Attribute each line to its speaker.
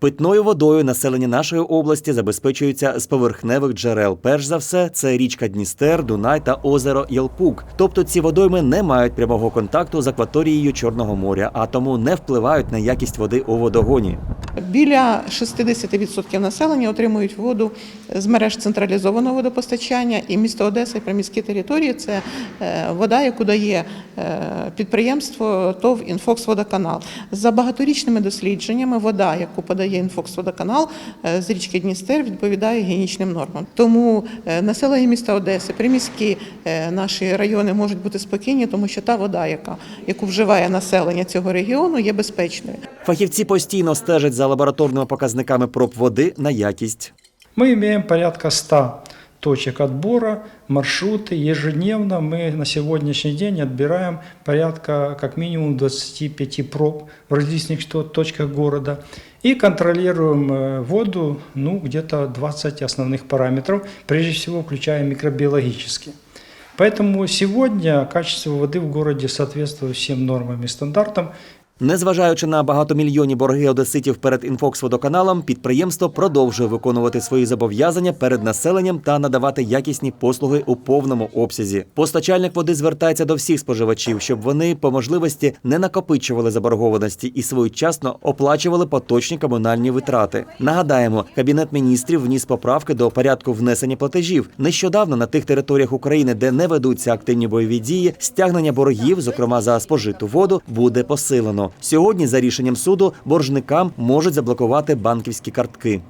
Speaker 1: Питною водою населення нашої області забезпечується з поверхневих джерел. Перш за все, це річка Дністер, Дунай та озеро Єлпук. Тобто ці водойми не мають прямого контакту з акваторією Чорного моря, а тому не впливають на якість води у водогоні.
Speaker 2: Біля 60% населення отримують воду з мереж централізованого водопостачання, і місто Одеса і приміські території це е, вода, яку дає підприємство ТОВ «Інфоксводоканал». За багаторічними дослідженнями вода, яку подає «Інфоксводоканал» е, з річки Дністер, відповідає гігієнічним нормам. Тому е, населення міста Одеси, приміські е, наші райони можуть бути спокійні, тому що та вода, яка, яку вживає населення цього регіону, є безпечною.
Speaker 1: Фахівці постійно стежать за лабораторними показниками проб води на якість.
Speaker 3: Мы имеем порядка 100 точек отбора, маршруты. Ежедневно мы на сегодняшний день отбираем порядка как минимум 25 проб в различных точках города. И контролируем э, воду, ну, где-то 20 основных параметров, прежде всего включая микробиологические. Поэтому сегодня качество воды в городе соответствует всем нормам и стандартам.
Speaker 1: Незважаючи на багатомільйонні борги одеситів перед інфоксводоканалом, підприємство продовжує виконувати свої зобов'язання перед населенням та надавати якісні послуги у повному обсязі. Постачальник води звертається до всіх споживачів, щоб вони по можливості не накопичували заборгованості і своєчасно оплачували поточні комунальні витрати. Нагадаємо, кабінет міністрів вніс поправки до порядку внесення платежів. Нещодавно на тих територіях України, де не ведуться активні бойові дії, стягнення боргів, зокрема за спожиту воду, буде посилено. Сьогодні, за рішенням суду, боржникам можуть заблокувати банківські картки.